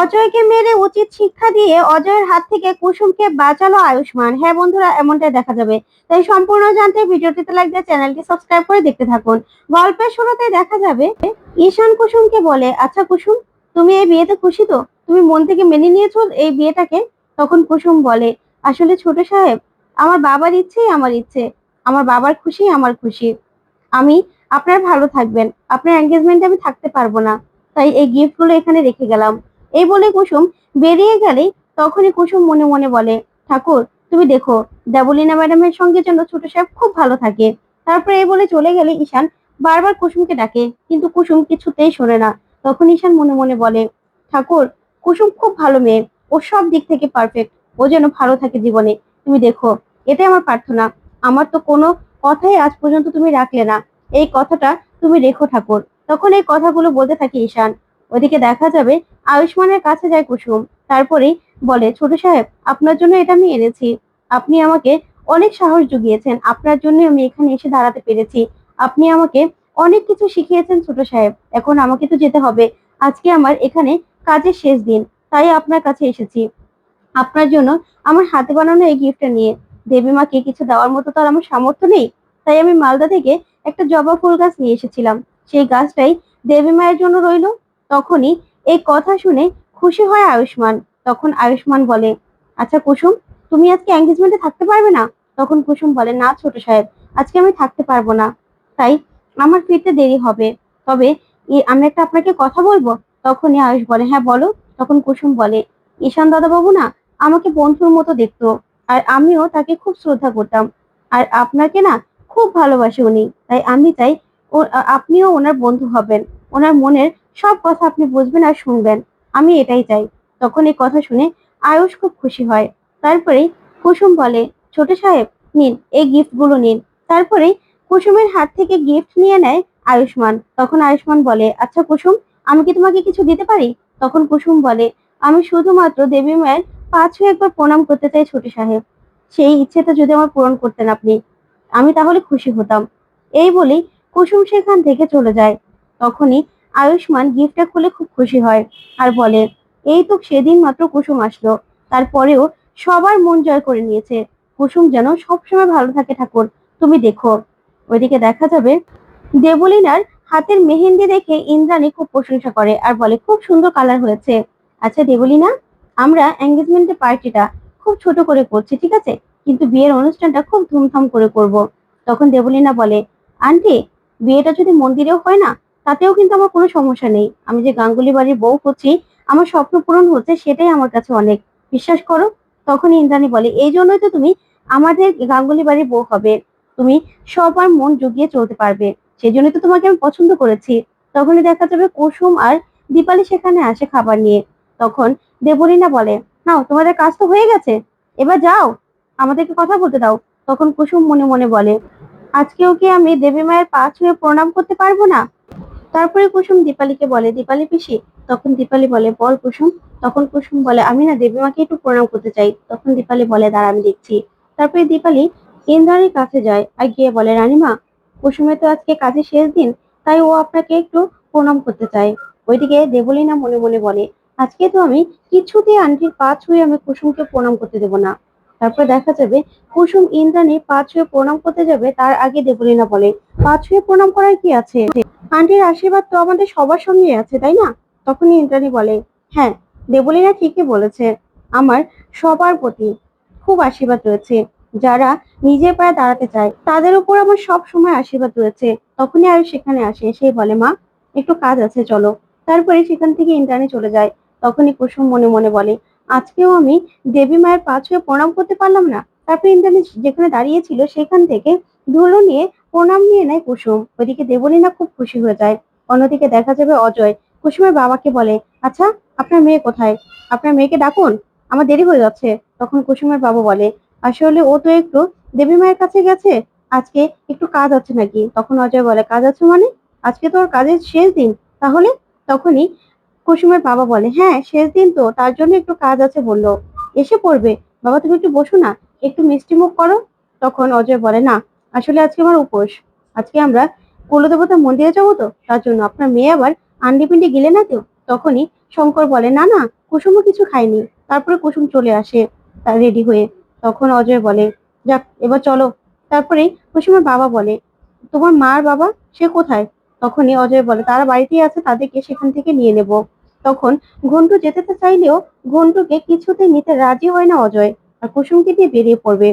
অজয়কে মেরে উচিত শিক্ষা দিয়ে অজয়ের হাত থেকে কুসুমকে বাঁচালো আয়ুষ্মান। হ্যাঁ বন্ধুরা, এমনটাই দেখা যাবে। তাই সম্পূর্ণ জানতে ভিডিওটিতে দিয়ে চ্যানেলটি সাবস্ক্রাইব করে দেখতে থাকুন। গল্পের শুরুতে দেখা যাবে, ঈশান কুসুমকে বলে আচ্ছা কুসুম, তুমি এই বিয়েতে খুশি তো? তুমি মন থেকে মেনে নিয়েছো এই বিয়েটাকে? তখন কুসুম বলে, আসলে ছোট সাহেব, আমার বাবার ইচ্ছেই আমার ইচ্ছে। আমার বাবার খুশি, আমার খুশি। আমি, আপনার ভালো থাকবেন। আপনার এঙ্গেজমেন্টে আমি থাকতে পারব না। তাই এই গিফটগুলো এখানে রেখে গেলাম। এই বলে কুসুম বেরিয়ে গেলেই তখনই কুসুম মনে মনে বলে, ঠাকুর, তুমি দেখো, দেবলীনা ম্যাডামের সঙ্গে যেন ছোট সাহেব খুব ভালো থাকে। তারপরে এই বলে চলে গেলে ঈশান বারবার কুসুমকে ডাকে, কিন্তু কুসুম কিছুতেই শোনে না। তখন ঈশান মনে মনে বলে, ঠাকুর, কুসুম খুব ভালো মেয়ে। ও সব দিক থেকে পারফেক্ট ও যেন ভালো থাকে জীবনে। তুমি দেখো এটাই আমার প্রার্থনা। আমার তো কোনো কথাই আজ পর্যন্ত তুমি রাখলে না। এই কথাটা তুমি রেখো ঠাকুর। তখন এই কথাগুলো বলতে থাকে ঈশান। ওদিকে দেখা যাবে আয়ুষ্মানের কাছে যায় কুসুম। তারপরেই বলে, ছোট সাহেব, আপনার জন্য এটা আমি এনেছি। আপনি আমাকে অনেক সাহস জুগিয়েছেন। আপনার জন্য আমি এখানে এসে দাঁড়াতে পেরেছি। আপনি আমাকে অনেক কিছু শিখিয়েছেন ছোট সাহেব। এখন আমাকে তো যেতে হবে। আজকে আমার এখানে কাজের শেষ দিন। তাই আপনার কাছে এসেছি। আপনার জন্য আমার হাতে বানানো এই গিফটটা নিয়ে। দেবী মাকে কিছু দেওয়ার মতো তো আর আমার সামর্থ্য নেই। তাই আমি মালদা থেকে একটা জবা ফুল গাছ নিয়ে এসেছিলাম। সেই গাছটাই দেবী মায়ের জন্য রইল। তখনই এই কথা শুনে খুশি হয় আয়ুষ্মান। তখন আয়ুষ্মান বলে আচ্ছা কুসুম, তুমি আজকে এঙ্গেজমেন্টে থাকতে পারবে না? তখন কুসুম বলে, না ছোট সাহেব, আজকে আমি থাকতে পারব না। তাই আমার ফিরতে দেরি হবে। তবে আমি একটা আপনাকে কথা বলব? তখনই আয়ুষ বলে হ্যাঁ বলো। তখন কুসুম বলে, ঈশান দাদাবাবু না আমাকে বন্ধুর মতো দেখতো, আর আমিও তাকে খুব শ্রদ্ধা করতাম। আর আপনাকে না খুব ভালোবাসে উনি। তাই আমি চাই আপনিও ওনার বন্ধু হবেন। ওনার মনের সব কথা আপনি বুঝবেন আর শুনবেন। আমি এটাই চাই। তখন এই কথা শুনে আয়ুষ খুব খুশি হয়। তারপরেই কুসুম বলে, ছোট সাহেব, নিন, এই গিফটগুলো নিন। তারপরে কুসুমের হাত থেকে গিফট নিয়ে নেয় আয়ুষ্মান। তখন আয়ুষ্মান বলে আচ্ছা কুসুম, আমি কি তোমাকে কিছু দিতে পারি? তখন কুসুম বলে, আমি শুধুমাত্র দেবী মায়ের পা ছুঁয়ে একবার প্রণাম করতে চাই ছোট সাহেব। সেই ইচ্ছেটা যদি আমার পূরণ করতেন আপনি, আমি তাহলে খুশি হতাম। এই বলেই কুসুম সেখান থেকে চলে যায়। তখনই আয়ুষ্মান গিফটটা খুলে খুব খুশি হয় আর বলে, এই তো সেদিন মাত্র কুসুম আসলো। তারপরেও সবার মন জয় করে নিয়েছে। কুসুম যেন সবসময় ভালো থাকে ঠাকুর, তুমি দেখো। ওইদিকে দেখা যাবে দেবলিনার হাতের মেহেন্দি দেখে ইন্দ্রাণী খুব প্রশংসা করে আর বলে, খুব সুন্দর কালার হয়েছে। আচ্ছা দেবলিনা, আমরা এঙ্গেজমেন্টের পার্টিটা খুব ছোট করে করছি, ঠিক আছে? কিন্তু বিয়ের অনুষ্ঠানটা খুব ধুমধাম করে করব। তখন দেবলিনা বলে, আন্টি বিয়েটা যদি মন্দিরেও হয় না, তাতেও কিন্তু আমার কোনো সমস্যা নেই। আমি যে গাঙ্গুলি বাড়ির বউ হচ্ছি আমার স্বপ্ন পূরণ হচ্ছে সেটাই আমার কাছে অনেক। বিশ্বাস করো তখন ইন্দ্রাণী বলে এই জন্যই তো তুমি আমাদের গাঙ্গুলি বাড়ির বউ হবে। তুমি সবার মন জুগিয়ে চলতে পারবে। সেই জন্যই তো তোমাকে আমি পছন্দ করেছি। তখনই দেখা যাবে কুসুম আর দীপালি সেখানে আসে খাবার নিয়ে। তখন দেবলীনা বলে, নাও, তোমাদের কাজ তো হয়ে গেছে। এবার যাও, আমাদেরকে কথা বলতে দাও। তখন কুসুম মনে মনে বলে আজকেও কি আমি দেবী মায়ের পা ছুঁয়ে প্রণাম করতে পারব না? তারপরে কুসুম দীপালিকে বলে, দীপালি পিসি, তখন দীপালি বলে, বল কুসুম। তখন কুসুম বলে, আমি না দেবী মাকে একটু প্রণাম করতে চাই। তখন দীপালি বলে, দাঁড়া, আমি দেখছি। তারপরে দীপালি ইন্দ্রাণীর কাছে যায় আর গিয়ে বলে, রানীমা, কুসুমের তো আজকে কাজের শেষ দিন, তাই ও আপনাকে একটু প্রণাম করতে চায়। ওইদিকে দেবলীনা মনে মনে বলে, আজকে তো আমি কিছুতেই আন্টির পা ছুঁয়ে আমি কুসুমকে প্রণাম করতে দেবো না। তারপর দেখা যাবে কুসুম ইন্দ্রাণীর পা ছুঁয়ে প্রণাম করতে যাবে, তার আগে দেবলীনা বলে। পা ছুঁয়ে প্রণাম করার কি আছে? আন্টির আশীর্বাদ তো আমাদের সবার সঙ্গে আছে, তাই না? তখনই ইন্দ্রাণী বলে হ্যাঁ দেবলীনা ঠিকই বলেছে। আমার সবার প্রতি খুব আশীর্বাদ রয়েছে। যারা নিজের পায়ে দাঁড়াতে চায়, তাদের উপর আমার সব সময় আশীর্বাদ রয়েছে। তখনই আর সেখানে আসে। সেই বলে, মা, একটু কাজ আছে, চলো। তারপরে সেখান থেকে ইন্দ্রাণী চলে যায়। তখনই কুসুম মনে মনে বলে আজকেও আমি দেবী মায়ের পা ছুঁয়ে প্রণাম করতে পারলাম না। তারপরে ইন্দ্রাণী যেখানে দাঁড়িয়েছিল সেখান থেকে ধুলো নিয়ে প্রণাম নিয়ে নেয় কুসুম। ওইদিকে দেবলীনা খুব খুশি হয়ে যায়। অন্যদিকে দেখা যাবে অজয়। কুসুমের বাবাকে বলে আচ্ছা আপনার মেয়ে কোথায়? আপনার মেয়েকে ডাকুন। আমার দেরি হয়ে যাচ্ছে। তখন কুসুমের বাবা বলে, আসলে ও তো একটু দেবী মায়ের কাছে গেছে। আজকে একটু কাজ আছে নাকি? তখন অজয় বলে, কাজ আছে মানে? আজকে তো ওর কাজের শেষ দিন। তাহলে তখনই কুসুমের বাবা বলে হ্যাঁ শেষ দিন তো, তার জন্য একটু কাজ আছে, বলল। এসে পড়বে। বাবা, তুমি একটু বসো না, একটু মিষ্টি মুখ করো। তখন অজয় বলে, না, আসলে আজকে আমার উপোস। আজকে আমরা কুলদেবতা মন্দিরে যাব তো, তার জন্য আপনার মেয়ে আবার আন্ডি পিন্ডি গেলে না তো? তখনই শঙ্কর বলে, না না, কুসুমও কিছু খায়নি। তারপরে কুসুম চলে আসে রেডি হয়ে। তখন অজয় বলে, যাক, এবার চলো। তারপরে কুসুমের বাবা বলে, তোমার মার বাবা, সে কোথায়? তখনই অজয় বলে, তারা বাড়িতেই আছে, তাদেরকে সেখান থেকে নিয়ে নেব। তখন ঘন্টু যেতে চাইলেও ঘন্টুকে কিছুতে নিতে রাজি হয় না অজয় আর কুসুমকে দিয়ে বেরিয়ে পড়বে।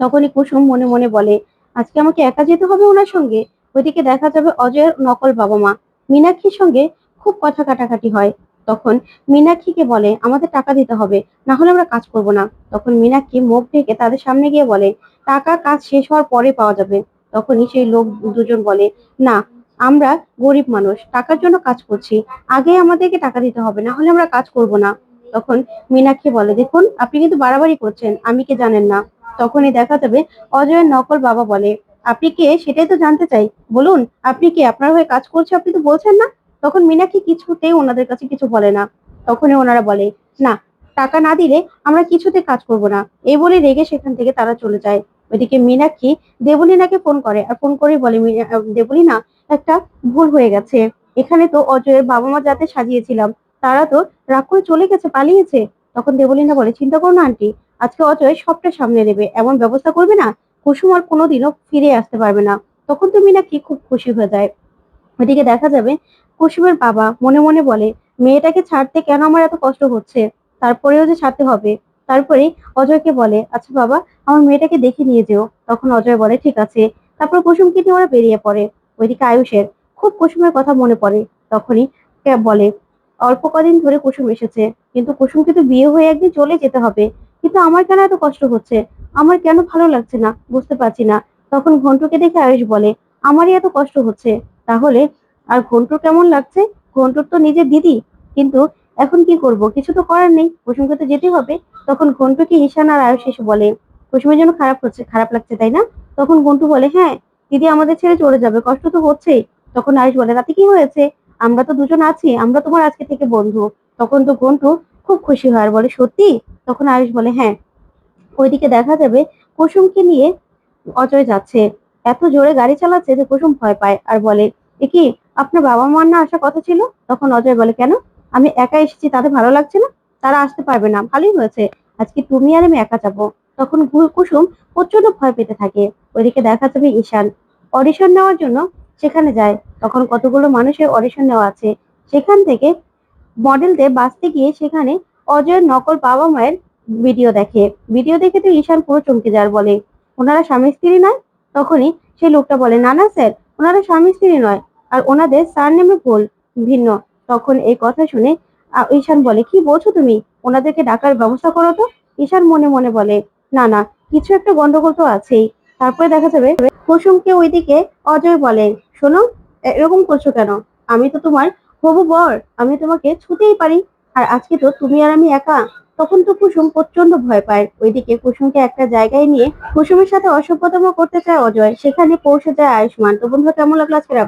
তখনই কুসুম মনে মনে বলে, আজকে আমাকে একা যেতে হবে ওনার সঙ্গে? ওইদিকে দেখা যাবে অজয়ের নকল বাবা মা মীনাক্ষীর সঙ্গে খুব কথা কাটাকাটি হয়। তখন মীনাক্ষীকে বলে, আমাদের টাকা দিতে হবে, না হলে আমরা কাজ করব না। তখন মীনাক্ষী মুখ ঢেকে তাদের সামনে গিয়ে বলে, টাকা কাজ শেষ হওয়ার পরে পাওয়া যাবে। তখনই সেই লোক দুজন বলে, না আমরা গরিব মানুষ, টাকার জন্য কাজ করছি, আগে আমাদেরকে টাকা দিতে হবে, না হলে আমরা কাজ করব না। তখন মীনাক্ষী বলে, দেখুন, আপনি কিন্তু বাড়াবাড়ি করছেন, আমি কে জানেন না। তখনই দেখা যাবে, অজয়ের নকল বাবা বলে, আপনি কে? সেটাই তো জানতে চাই। বলুন, আপনি কি? আপনার হয়ে কাজ করছে, আপনি তো বলছেন না? তখন মীনাক্ষী কিছুতেই ওনাদের কাছে কিছু বলে না। তখনই ওনারা বলে, না, টাকা না দিলে আমরা কিছুতে কাজ করব না। এই বলে রেগে সেখান থেকে তারা চলে যায়। ওইদিকে মীনাক্ষী দেবলীনাকে ফোন করে, আর ফোন করে বলে, "মীনা- দেবলীনা একটা ভুল হয়ে গেছে। এখানে তো অজয়ের বাবা মা যাতে সাজিয়েছিলাম, তারা তো রাগ করে চলে গেছে, পালিয়েছে। তখন দেবলীনা বলে, চিন্তা করো না, আন্টি, আজকে অজয় সবটা সামনে নেবে। এমন ব্যবস্থা করবে না, কুসুম আর কোনোদিনও ফিরে আসতে পারবে না। তখন তো মীনাক্ষী খুব খুশি হয়ে যায়। ওইদিকে দেখা যাবে, কুসুমের বাবা মনে মনে বলে, মেয়েটাকে ছাড়তে কেন আমার এত কষ্ট হচ্ছে? তারপরেও যে ছাড়তে হবে। তারপরে অজয়কে বলে আচ্ছা বাবা, আমার মেয়েটাকে দেখে নিয়ে যেও। তখন অজয় বলে, ঠিক আছে। তারপর কুসুমকে নিয়ে ওরা বেরিয়ে পড়ে। ওইদিকে আয়ুষের খুব কুসুমের কথা মনে পড়ে। তখনই বলে, অল্প কদিন ধরে কুসুম এসেছে, কিন্তু কুসুমকে তো বিয়ে হয়ে একদিন চলে যেতে হবে। কিন্তু আমার কেন এত কষ্ট হচ্ছে? আমার কেন ভালো লাগছে না? বুঝতে পারছি না। তখন ঘন্টুকে দেখে আয়ুষ বলে, আমারই এত কষ্ট হচ্ছে। তাহলে আর ঘন্টুর কেমন লাগছে? ঘন্টুর তো নিজের দিদি। কিন্তু এখন কি করব? কিছু তো করার নেই। কুসুমকে তো যেতে হবে। তখন ঘন্টুকে ঈশান আর আয়ুষ এসে বলে, কুসুমের জন্য খারাপ হচ্ছে, খারাপ লাগছে, তাই না? তখন ঘন্টু বলে হ্যাঁ দিদি আমাদের ছেড়ে চলে যাবে, কষ্ট তো হচ্ছেই। তখন আয়ুষ বলে, তাতে কি হয়েছে? আমরা তো দুজন আছি, আমরা তোমার আজকে থেকে বন্ধু। তখন তো ঘন্টু খুব খুশি হয় আর বলে, সত্যি? তখন আয়ুষ বলে হ্যাঁ ওইদিকে দেখা যাবে, কুসুমকে নিয়ে অজয় যাচ্ছে। এত জোরে গাড়ি চালাচ্ছে যে কুসুম ভয় পায়। আর বলে, এ কি, আপনার বাবা মার না আসার কথা ছিল? তখন অজয় বলে, কেন? আমি একা এসেছি তাদের ভালো লাগছে না। তারা আসতে পারবে না, ভালোই হয়েছে। আজকে তুমি আর আমি একা যাব। তখন কুসুম প্রচণ্ড ভয় পেতে থাকে। ওইদিকে দেখা যাবে ঈশান। অডিশন নেওয়ার জন্য সেখানে যায়। তখন কতগুলো মানুষের অডিশন নেওয়া আছে। সেখান থেকে মডেলদের বাঁচতে গিয়ে সেখানে অজয়ের নকল বাবা মায়ের ভিডিও দেখে। ভিডিও দেখে তো ঈশান পুরো চমকে যার বলে, ওনারা স্বামী স্ত্রী নয়? তখনই সেই লোকটা বলে না না স্যার, ওনারা স্বামী স্ত্রী নয় আর ওনাদের সার নেমে ভুল, ভিন্ন। তখন এই কথা শুনে ঈশান বলে, কি বলছো তুমি? ওনাদেরকে ডাকার ব্যবস্থা করো তো? ঈশান মনে মনে বলে না না, কিছু একটা গন্ডগোল তো আছেই। তারপরে দেখা যাবে কুসুমকে ওইদিকে অজয় বলে, শোনো এরকম করছ কেন? আমি তো তোমার হবু বর, আমি তোমাকে ছুতেই পারি। আর আজকে তো তুমি আর আমি একা। তখন তো কুসুম প্রচণ্ড ভয় পায়। ওইদিকে কুসুমকে একটা জায়গায় নিয়ে কুসুমের সাথে অসভ্যতম করতে চায় অজয়। সেখানে পৌঁছে যায় আয়ুষ্মান। তো বন্ধুরা, কেমন লাগল আজকের